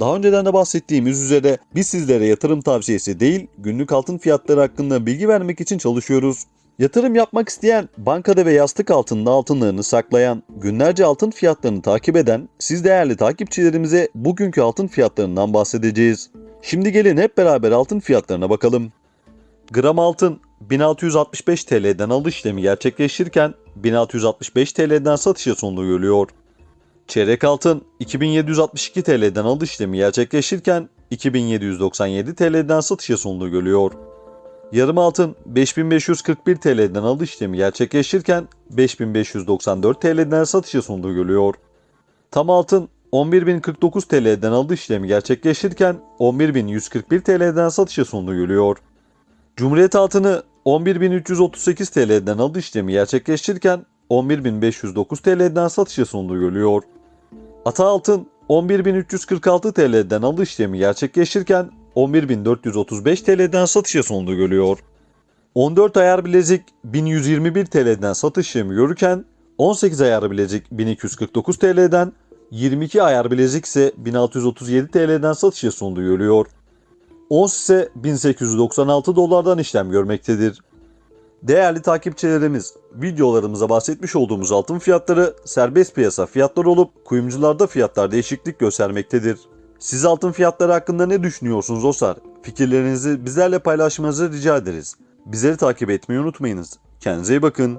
Daha önceden de bahsettiğimiz üzere biz sizlere yatırım tavsiyesi değil, günlük altın fiyatları hakkında bilgi vermek için çalışıyoruz. Yatırım yapmak isteyen, bankada ve yastık altında altınlarını saklayan, günlerce altın fiyatlarını takip eden siz değerli takipçilerimize bugünkü altın fiyatlarından bahsedeceğiz. Şimdi gelin hep beraber altın fiyatlarına bakalım. Gram altın 1665 TL'den alış işlemi gerçekleştirirken 1665 TL'den satışa sonunu görüyor. Çeyrek altın 2762 TL'den alış işlemi gerçekleştirirken 2797 TL'den satışa sonunu görüyor. Yarım altın 5541 TL'den alış işlemi gerçekleştirirken 5594 TL'den satışa sonunu görüyor. Tam altın 11.049 TL'den alış işlemi gerçekleştirirken 11.141 TL'den satışa sonunu görüyor. Cumhuriyet altını 11.338 TL'den alış işlemi gerçekleştirirken 11.509 TL'den satışa sonunu görüyor. Ata altın 11.346 TL'den alış işlemi gerçekleştirirken 11.435 TL'den satışa sonunu görüyor. 14 ayar bilezik 1121 TL'den satış işlemi görürken 18 ayar bilezik 1249 TL'den 22 ayar bilezik ise 1637 TL'den satışa sonunu görüyor. Ons ise 1896 dolardan işlem görmektedir. Değerli takipçilerimiz, videolarımıza bahsetmiş olduğumuz altın fiyatları serbest piyasa fiyatları olup kuyumcularda fiyatlar değişiklik göstermektedir. Siz altın fiyatları hakkında ne düşünüyorsunuz Osar? Fikirlerinizi bizlerle paylaşmanızı rica ederiz. Bizleri takip etmeyi unutmayınız. Kendinize iyi bakın.